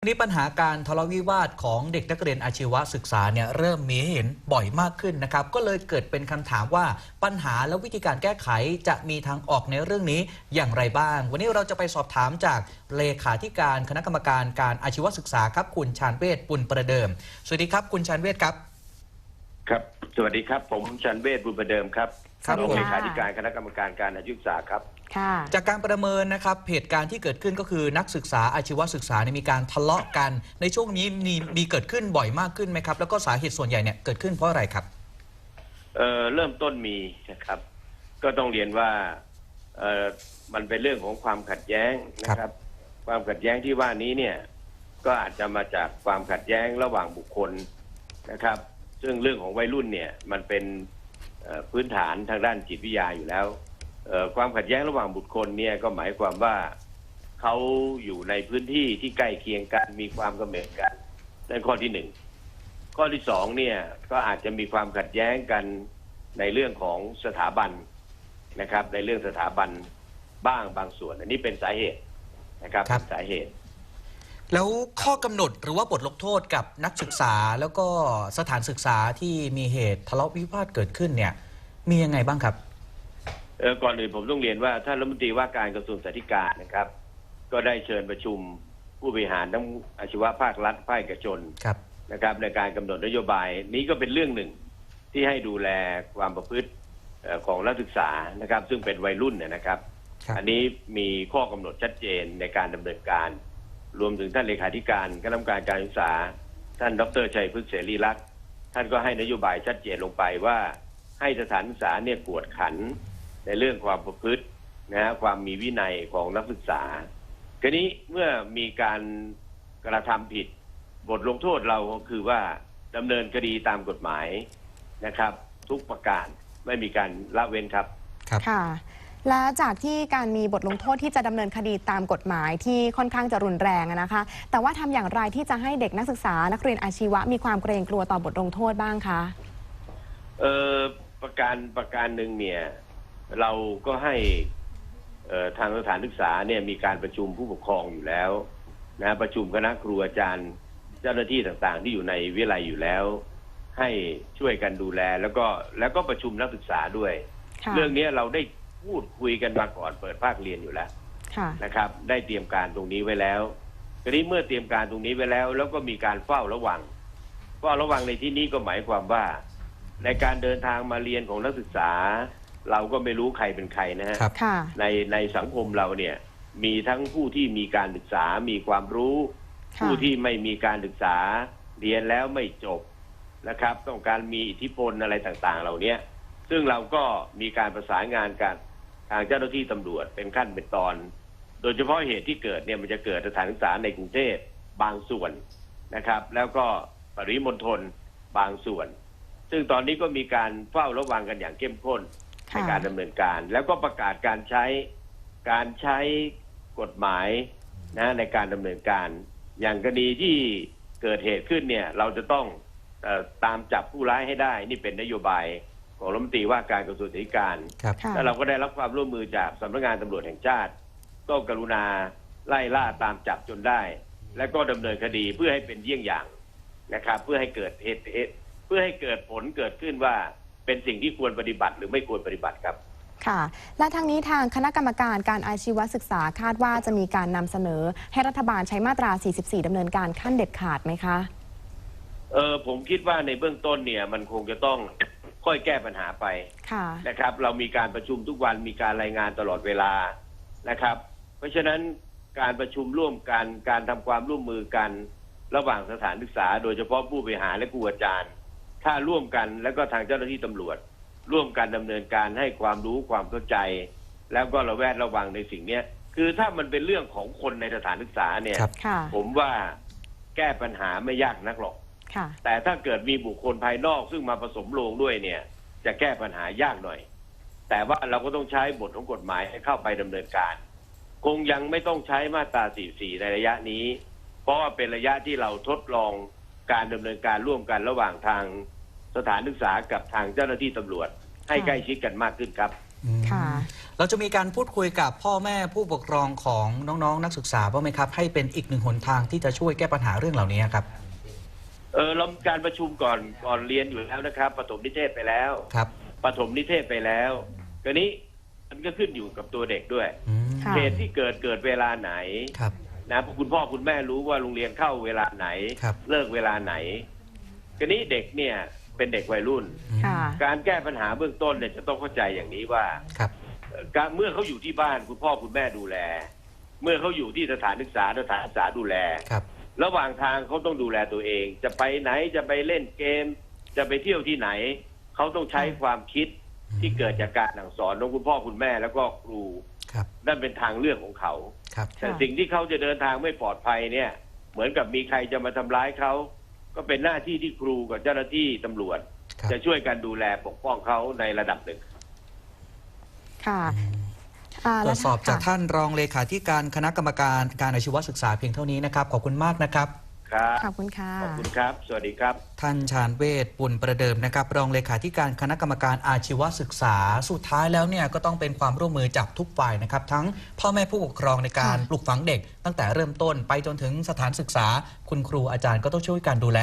วันนี้ปัญหาการทะเลาะวิวาทของเด็กนักเรียนอาชีวศึกษาเนี่ยเริ่มมีให้เห็นบ่อยมากขึ้นนะครับ ก็เลยเกิดเป็นคำถามว่าปัญหาและวิธีการแก้ไขจะมีทางออกในเรื่องนี้อย่างไรบ้าง วันนี้เราจะไปสอบถามจากเลขาธิการคณะกรรมการการอาชีวศึกษาครับคุณชาญเวชปุณประเดิม สวัสดีครับคุณชาญเวชครับ ครับ สวัสดีครับ ผมชันเวศบุญประเดิมครับ ครับรองผมเลขาธิการคณะกรรมการการอาชีวศึกษาครับ ค่ะ จากการประเมินนะครับเหตุการณ์ที่เกิดขึ้นก็คือนักศึกษาอาชีวศึกษาเนี่ยมีการทะเลาะกัน ในช่วงนี้มีมีเกิดขึ้นบ่อยมากขึ้นไหมครับ แล้วก็สาเหตุส่วนใหญ่เนี่ยเกิดขึ้นเพราะอะไรครับ เอ่อเริ่มต้นมีนะครับ ก็ต้องเรียนว่าเอ่อมันเป็นเรื่องของความขัดแย้งนะครับ ความขัดแย้งที่ว่านี้เนี่ย ก็อาจจะมาจากความขัดแย้งระหว่างบุคคลนะครับ ซึ่งเรื่องของวัยรุ่นเนี่ย มันเป็นเอ่อ พื้นฐานทางด้านจิตวิทยาอยู่แล้วเอ่อความขัดแย้งระหว่างบุคคลเนี่ยก็หมายความว่าเขาอยู่ในพื้นที่ที่ใกล้เคียงกันมีความกำเนิดกันนั่นข้อที่หนึ่งข้อที่สองเนี่ยก็อาจจะมีความขัดแย้งกันในเรื่องของสถาบันนะครับ ในเรื่องสถาบันบ้างบางส่วน อันนี้เป็นสาเหตุนะครับครับเป็นสาเหตุ แล้วข้อกำหนดหรือว่าบทลงโทษกับนักศึกษาแล้วก็สถานศึกษาที่มีเหตุทะเลาะวิวาทเกิดขึ้นเนี่ย มียังไงบ้างครับ เออก่อนอื่นผมต้องเรียนว่าท่านรัฐมนตรีว่าการกระทรวงสาธการนะครับ ก็ได้เชิญประชุมผู้บริหารทั้งอาชีวะภาครัฐภาคเอกชนครับ นะครับ ในการกำหนดนโยบายนี้ก็เป็นเรื่องหนึ่งที่ให้ดูแลความประพฤติเอ่อของนักศึกษานะครับ ซึ่งเป็นวัยรุ่นเนี่ยนะครับ ครับ อันนี้มีข้อกำหนดชัดเจนในการดำเนินการ รวมถึงท่านเลขาธิการคณะกรรมการการศึกษา ท่านดรชัยพฤกษ์เสรีรักษ์ท่านก็ให้นโยบายชัดเจนลงไปว่า ให้สถานศึกษาเนี่ยกวดขันในเรื่องความประพฤตินะฮะความมีวินัยของนักศึกษาทีนี้เมื่อมีการกระทำผิด บทลงโทษเราก็คือว่าดำเนินคดีตามกฎหมายนะครับ ทุกประการไม่มีการละเว้นครับ ครับค่ะ และจากที่การมีบทลงโทษที่จะดำเนินคดีตามกฎหมายที่ค่อนข้างจะรุนแรงอะนะคะ แต่ว่าทำอย่างไรที่จะให้เด็กนักศึกษานักเรียนอาชีวะมีความเกรงกลัวต่อบทลงโทษบ้างคะ เออประการประการหนึ่งเนี่ย เราก็ให้เอ่อทางสถานศึกษาเนี่ยมีการประชุมผู้ปกครองอยู่แล้วนะประชุมคณะครูอาจารย์เจ้าหน้าที่ต่างๆ ที่อยู่ในวิทยาลัยอยู่แล้ว ให้ช่วยกันดูแล แล้วก็แล้วก็ประชุมนักศึกษาด้วย ค่ะ เรื่องนี้เราได้ พูดคุยกันมาก่อนเปิดภาคเรียนอยู่แล้วค่ะนะครับ ได้เตรียมการตรงนี้ไว้แล้วทีนี้เมื่อเตรียมการตรงนี้ไว้แล้ว แล้วก็มีการเฝ้าระวังเฝ้าระวังในที่นี้ก็หมายความว่า ในการเดินทางมาเรียนของนักศึกษา เราก็ไม่รู้ใครเป็นใครนะฮะครับค่ะ ในในสังคมเราเนี่ย มีทั้งผู้ที่มีการศึกษา มีความรู้ ค่ะ ผู้ที่ไม่มีการศึกษา เรียนแล้วไม่จบนะครับ ต้องการมีอิทธิพลอะไรต่างๆ เหล่าเนี้ยซึ่งเราก็มีการประสานงานกัน ทางเจ้าหน้าที่ตำรวจเป็นขั้นเป็นตอน โดยเฉพาะเหตุที่เกิดเนี่ยมันจะเกิดสถานศึกษาในกรุงเทพบางส่วนนะครับ แล้วก็ปริมณฑลบางส่วน ซึ่งตอนนี้ก็มีการเฝ้าระวังกันอย่างเข้มข้นในค่ะการดำเนินการ แล้วก็ประกาศการใช้การใช้กฎหมายนะในการดำเนินการ อย่างกรณีที่เกิดเหตุขึ้นเนี่ย เราจะต้องเออตามจับผู้ร้ายให้ได้ นี่เป็นนโยบาย ของรัฐมนตรีว่าการกระทรวงศึกษาธิการครับ ค่ะ แล้วเราก็ได้รับความร่วมมือจากสำนักงานตำรวจแห่งชาติ ก็กรุณาไล่ล่าตามจับจนได้ และก็ดำเนินคดีเพื่อให้เป็นเยี่ยงอย่างนะครับ เพื่อให้เกิดเหตุเหตุเพื่อให้เกิดผลเกิดขึ้นว่าเป็นสิ่งที่ควรปฏิบัติหรือไม่ควรปฏิบัติครับ ค่ะ และทางนี้ทางคณะกรรมการการอาชีวศึกษาคาดว่าจะมีการนำเสนอ ให้รัฐบาลใช้มาตรา 44ดำเนินการขั้นเด็ดขาดไหมคะ เออผมคิดว่าในเบื้องต้นเนี่ย มันคงจะต้อง ค่อยแก้ปัญหาไปค่ะ นะครับ เรามีการประชุมทุกวันมีการรายงานตลอดเวลานะครับ เพราะฉะนั้นการประชุมร่วมกันการทำความร่วมมือกันระหว่างสถานศึกษา โดยเฉพาะผู้บริหารและครูอาจารย์ ถ้าร่วมกันแล้วก็ทางเจ้าหน้าที่ตำรวจ ร่วมกันดำเนินการให้ความรู้ความเข้าใจ แล้วก็ระแวดระวังในสิ่งเนี้ยคือถ้ามันเป็นเรื่องของคนในสถานศึกษาเนี่ย ครับ ค่ะ ผมว่าแก้ปัญหาไม่ยากนักหรอก ค่ะ แต่ถ้าเกิดมีบุคคลภายนอกซึ่งมาผสมโรงด้วยเนี่ย จะแก้ปัญหายากหน่อย แต่ว่าเราก็ต้องใช้บทของกฎหมายให้เข้าไปดำเนินการ คงยังไม่ต้องใช้มาตรา 44 ในระยะนี้ เพราะว่าเป็นระยะที่เราทดลองการดำเนินการร่วมกันระหว่างทางสถานศึกษากับทางเจ้าหน้าที่ตำรวจ ให้ค่ะใกล้ชิดกันมากขึ้นครับอืมค่ะเราจะมีการพูดคุยกับพ่อแม่ผู้ปกครองของน้องๆนักศึกษาบ้างไหมครับ ให้เป็นอีกหนึ่งหนทางที่จะช่วยแก้ปัญหาเรื่องเหล่านี้ครับ เออเรามีการประชุมก่อนก่อนเรียนอยู่แล้วนะครับปฐมนิเทศไปแล้วครับ ปฐมนิเทศไปแล้วก็นี้มันก็ขึ้นอยู่กับตัวเด็กด้วยอืมค่ะ เหตุที่เกิดเกิดเวลาไหนครับ นะคุณพ่อคุณแม่รู้ว่าโรงเรียนเข้าเวลาไหน ครับ เลิกเวลาไหนก็นี้เด็กเนี่ยเป็นเด็กวัยรุ่น อืมค่ะ การแก้ปัญหาเบื้องต้นเนี่ยจะต้องเข้าใจอย่างนี้ว่าครับเอ่อการเมื่อเขาอยู่ที่บ้านคุณพ่อคุณแม่ดูแล เมื่อเขาอยู่ที่สถานศึกษาสถานศึกษาดูแล ครับ ระหว่างทางเขาต้องดูแลตัวเอง จะไปไหนจะไปเล่นเกม จะไปเที่ยวที่ไหน เขาต้องใช้ความคิดที่เกิดจากการสั่งสอนของคุณพ่อคุณแม่แล้วก็ครูครับ นั่นเป็นทางเลือกของเขา ครับแต่ค่ะสิ่งที่เขาจะเดินทางไม่ปลอดภัยเนี่ย เหมือนกับมีใครจะมาทำร้ายเขา ก็เป็นหน้าที่ที่ครูกับเจ้าหน้าที่ตำรวจ ครับ จะช่วยกันดูแลปกป้องเขาในระดับหนึ่ง ค่ะอ่า ตรวจสอบจากท่านรองเลขาธิการคณะกรรมการการอาชีวศึกษาเพียงเท่านี้นะครับ ขอบคุณมากนะครับ ครับ ขอบคุณค่ะ ขอบคุณครับ สวัสดีครับ ท่านชาญเวทปุณประเดิมนะครับ รองเลขาธิการคณะกรรมการอาชีวศึกษา สุดท้ายแล้วเนี่ยก็ต้องเป็นความร่วมมือจากทุกฝ่ายนะครับ ทั้งพ่อแม่ผู้ปกครองในการค่ะปลูกฝังเด็ก ตั้งแต่เริ่มต้นไปจนถึงสถานศึกษา คุณครูอาจารย์ก็ต้องช่วยการดูแล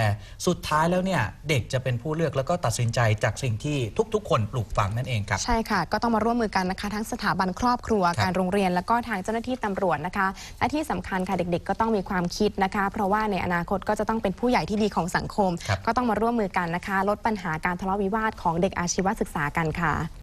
สุดท้ายแล้วเนี่ยเด็กจะเป็นผู้เลือกแล้วก็ตัดสินใจจากสิ่งที่ทุกๆ คนปลูกฝังนั่นเองครับ ใช่ค่ะ ก็ต้องมาร่วมมือกันนะคะทั้งสถาบันครอบครัวครับการโรงเรียน แล้วก็ทางเจ้าหน้าที่ตำรวจนะคะและที่สำคัญค่ะเด็ก ๆ ก็ต้องมีความคิดนะคะ เพราะว่าในอนาคตก็จะต้องเป็นผู้ใหญ่ที่ดีของสังคมครับก็ต้องมาร่วมมือกันนะคะ ลดปัญหาการทะเลาะวิวาทของเด็กอาชีวศึกษากันค่ะ